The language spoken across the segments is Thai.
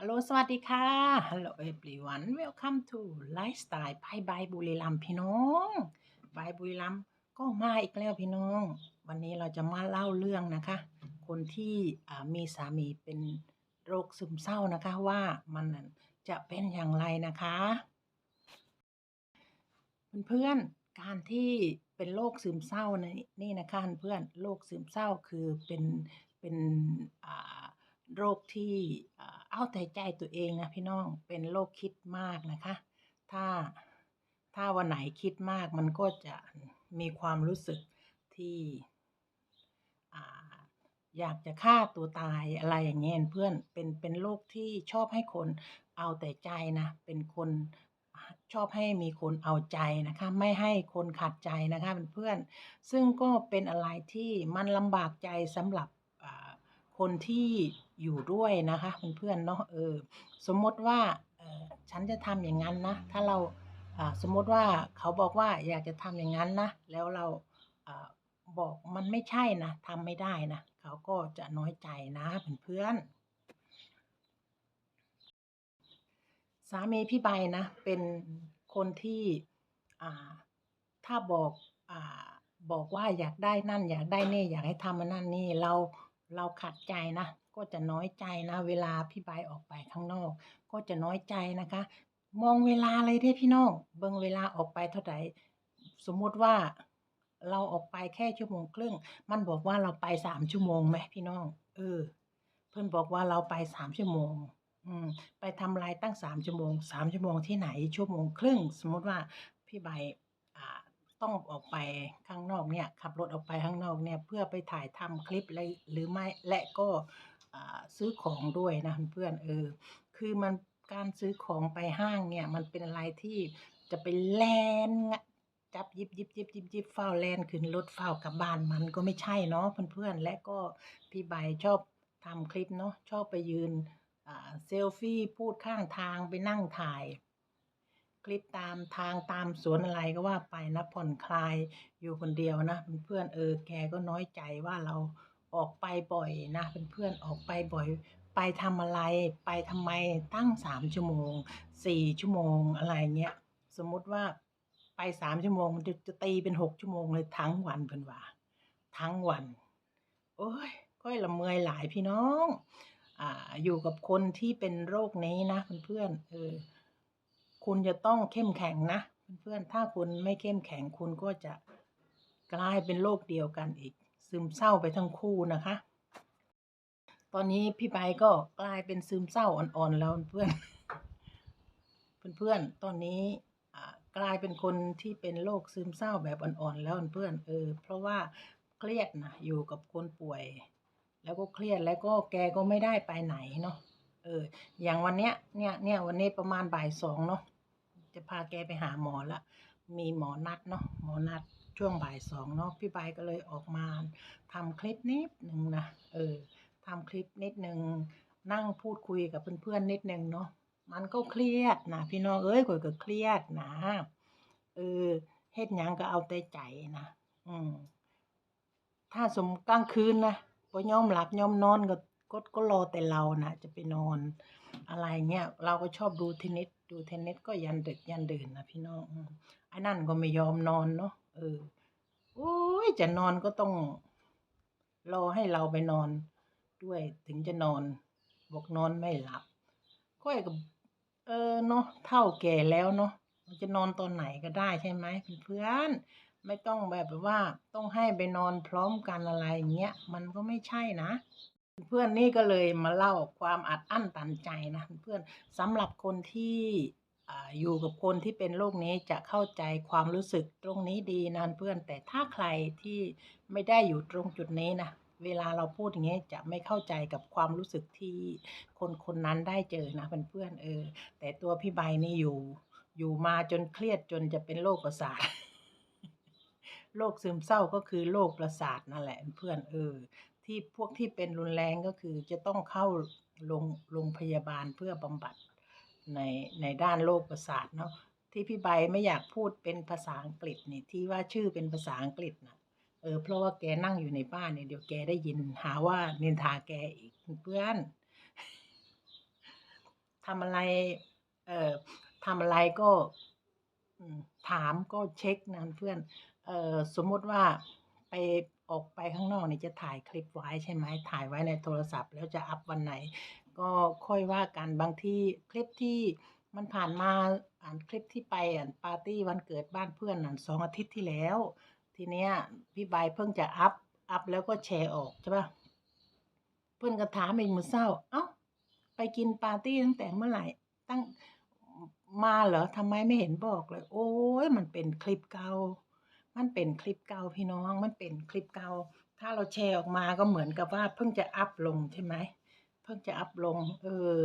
ฮัลโหลสวัสดีค่ะ Hello everyone welcome to Lifestyle ไปบายบุรีรัมพี่น้องบายบุรีรัมก็มาอีกแล้วพี่น้อง วันนี้เราจะมาเล่าเรื่องนะคะ คนที่มีสามีเป็นโรคซึมเศร้านะคะว่ามันจะเป็นอย่างไรนะคะ เพื่อนๆการที่เป็นโรคซึมเศร้านี่นี่นะคะเพื่อนโรคซึมเศร้าคือเป็นเป็นโรคที่ เอาแต่ใจตัวเองนะพี่น้องเป็นโรคคิดมากนะคะ ถ้าถ้าวันไหนคิดมากมันก็จะมีความรู้สึกที่ออยากจะฆ่าตัวตายอะไรอย่างเงี้ยเพื่อนเป็นเป็นโรคที่ชอบให้คนเอาแต่ใจนะเป็นคนชอบให้มีคนเอาใจนะคะ ไม่ให้คนขัดใจนะคะเพื่อนๆซึ่งก็เป็นอะไรที่มันลำบากใจสำหรับ คนที่อยู่ด้วยนะคะเพื่อนๆเนาะเออสมมติว่าฉันจะทำอย่างนั้นนะ ถ้าเราสมมติว่าเขาบอกว่าอยากจะทำอย่างนั้นนะ แล้วเราอบอกมันไม่ใช่นะทำไม่ได้นะ เขาก็จะน้อยใจนะเพื่อนๆสามีพี่ใบนะ เป็นคนที่ถ้าบอกอบอกว่าอยากได้นั่น อยากได้นี่อยากให้ทำมันนั่นนี่เรา เราขัดใจนะ ก็จะน้อยใจนะ เวลาพี่ใบออกไปข้างนอก ก็จะน้อยใจนะคะ มองเวลาเลยเด้พี่น้อง เบิ่งเวลาออกไปเท่าไหร่สมมุติว่าเราออกไปแค่ชั่วโมงครึ่ง มันบอกว่าเราไปสามชั่วโมงไหมพี่น้อง เออ เพื่อนบอกว่าเราไปสามชั่วโมง อืม ไปทำอะไรตั้งสามชั่วโมงสามชั่วโมงที่ไหนชั่วโมงครึ่ง สมมติว่าพี่ใบ ต้องออกไปข้างนอกเนี่ยขับรถออกไปข้างนอกเนี่ยเพื่อไปถ่ายทำคลิปอะไรหรือไม่และก็ซื้อของด้วยนะเพื่อนเออคือมันการซื้อของไปห้างเนี่ยมันเป็นอะไรที่จะไปแลนจับยิบยิบยิบยิบยิบเฝ้าแลนขึ้นรถเฝ้ากลับบ้านมันก็ไม่ใช่เนาะเพื่อนๆและก็พี่ใบชอบทำคลิปเนาะชอบไปยืนเซลฟี่พูดข้างทางไปนั่งถ่าย คลิปตามทางตามสวนอะไรก็ว่าไปนะผ่อนคลายอยู่คนเดียวนะเพื่อนเออแกก็น้อยใจว่าเราออกไปบ่อยนะเพื่อนๆออกไปบ่อย ไปทำอะไร ไปทำไมตั้งสามชั่วโมงสี่ชั่วโมงอะไรเงี้ยสมมติว่าไปสามชั่วโมงมันจะจะตีเป็นหกชั่วโมงเลยทั้งวันเพิ่นว่า ทั้งวัน โอ้ยก้อยละเมยหลายพี่น้อง อ่าอยู่กับคนที่เป็นโรคนี้นะเพื่อนๆเออ คุณจะต้องเข้มแข็งนะ เพื่อนๆ ถ้าคุณไม่เข้มแข็งคุณก็จะกลายเป็นโรคเดียวกันอีก ซึมเศร้าไปทั้งคู่นะคะ ตอนนี้พี่ใบก็กลายเป็นซึมเศร้าอ่อนๆแล้วเพื่อนเพื่อนๆตอนนี้กลายเป็นคนที่เป็นโรคซึมเศร้าแบบอ่อนๆแล้วเพื่อนเออ เพราะว่าเครียดนะอยู่กับคนป่วย แล้วก็เครียดแล้วก็แกก็ไม่ได้ไปไหนเนาะเอออย่างวันเนี้ยเนี่ยเนี่ยวันนี้ประมาณบ่ายสองเนาะ จะพาแกไปหาหมอละ มีหมอนัดเนาะหมอนัดช่วงบ่ายสองเนาะพี่ใบก็เลยออกมาทำคลิปนิดหนึ่งนะเออทำคลิปนิดหนึ่งนั่งพูดคุยกับเพื่อนๆนิดหนึ่งเนาะมันก็เครียดนะพี่น้องเอ้ยข่อยก็เครียดนะเออเฮ็ดหยังก็เอาแต่ใจนะอืมถ้าสมกลางคืนนะพอย่อมหลับย่อมนอนก็ก็ก็รอแต่เรานะจะไปนอน อะไรเงี้ยเราก็ชอบดูทนนิสดูเทนนิสก็ยันดึกยันดื่นนะพี่น้องไอ้นั่นก็ไม่ยอมนอนเนาะเออโอ้ยจะนอนก็ต้อง รอให้เราไปนอน ด้วยถึงจะนอน บอกนอนไม่หลับก้อยก็เออเนาะเท่าแก่แล้วเนาะมันจะนอนตอนไหนก็ได้ใช่ไหมเพื่อนไม่ต้องแบบว่าต้องให้ไปนอนพร้อมกันอะไรอย่างเงี้ยมันก็ไม่ใช่นะ เพื่อนนี่ก็เลยมาเล่าความอัดอั้นตันใจนะเพื่อนสำหรับคนที่อยู่กับคนที่เป็นโรคนี้จะเข้าใจความรู้สึกตรงนี้ดีนะเพื่อนแต่ถ้าใครที่ไม่ได้อยู่ตรงจุดนี้นะเวลาเราพูดอย่างเงี้ยจะไม่เข้าใจกับความรู้สึกที่คนคนนั้นได้เจอนะเพื่อนๆเออ แต่ตัวพี่ใบนี่อยู่ อยู่มาจนเครียดจนจะเป็นโรคประสาทโรคซึมเศร้าก็คือโรคประสาทนั่นแหละเพื่อนเออ ที่พวกที่เป็นรุนแรงก็คือจะต้องเข้าโรงโรงพยาบาลเพื่อบำบัดในในด้านโรคประสาทเนาะที่พี่ใบไม่อยากพูดเป็นภาษาอังกฤษนี่ที่ว่าชื่อเป็นภาษาอังกฤษนะเออเพราะว่าแกนั่งอยู่ในบ้านเนี่ยเดี๋ยวแกได้ยินหาว่านินทาแกอีกเพื่อนทำอะไรเอ่อทำอะไรก็ถามก็เช็คนะเพื่อนเอ่อสมมติว่าไป ออกไปข้างนอกเนี่ยจะถ่ายคลิปไว้ใช่ไหมถ่ายไว้ในโทรศัพท์ แล้วจะอัพวันไหน ก็ค่อยว่ากันบางที่คลิปที่มันผ่านมาอ่านคลิปที่ไปอ่านปาร์ตี้วันเกิดบ้านเพื่อนอะสองอาทิตย์ที่แล้ว ทีเนี้ยพี่ใบเพิ่งจะอัพอัพแล้วก็แชร์ออกใช่ปะเพื่อนก็ถามเอีกมือเศร้า เอ้าไปกินปาร์ตี้ตั้งแต่เมื่อไหร่ตั้งมาเหรอทำไมไม่เห็นบอกเลย โอ้ยมันเป็นคลิปเก่า มันเป็นคลิปเก่าพี่น้อง มันเป็นคลิปเก่า ถ้าเราแชร์ออกมาก็เหมือนกับว่าเพิ่งจะอัพลงใช่ไหม เพิ่งจะอัพลง เออ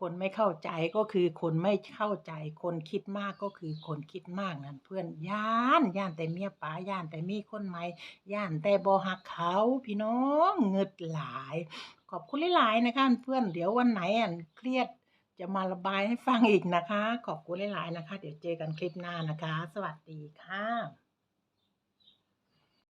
คนไม่เข้าใจก็คือคนไม่เข้าใจ คนคิดมากก็คือคนคิดมากนั่นเพื่อนย่านย่านแต่เมียป๋าย่านแต่มีคนใหม่ย่านแต่บ่ฮักเขาพี่น้องเงิดหลาย ขอบคุณหลายๆนะคะเพื่อนเดี๋ยววันไหนอะเครียด จะมาระบายให้ฟังอีกนะคะ ขอบคุณหลาย ๆ นะคะ เดี๋ยวเจอกันคลิปหน้านะคะ สวัสดีค่ะ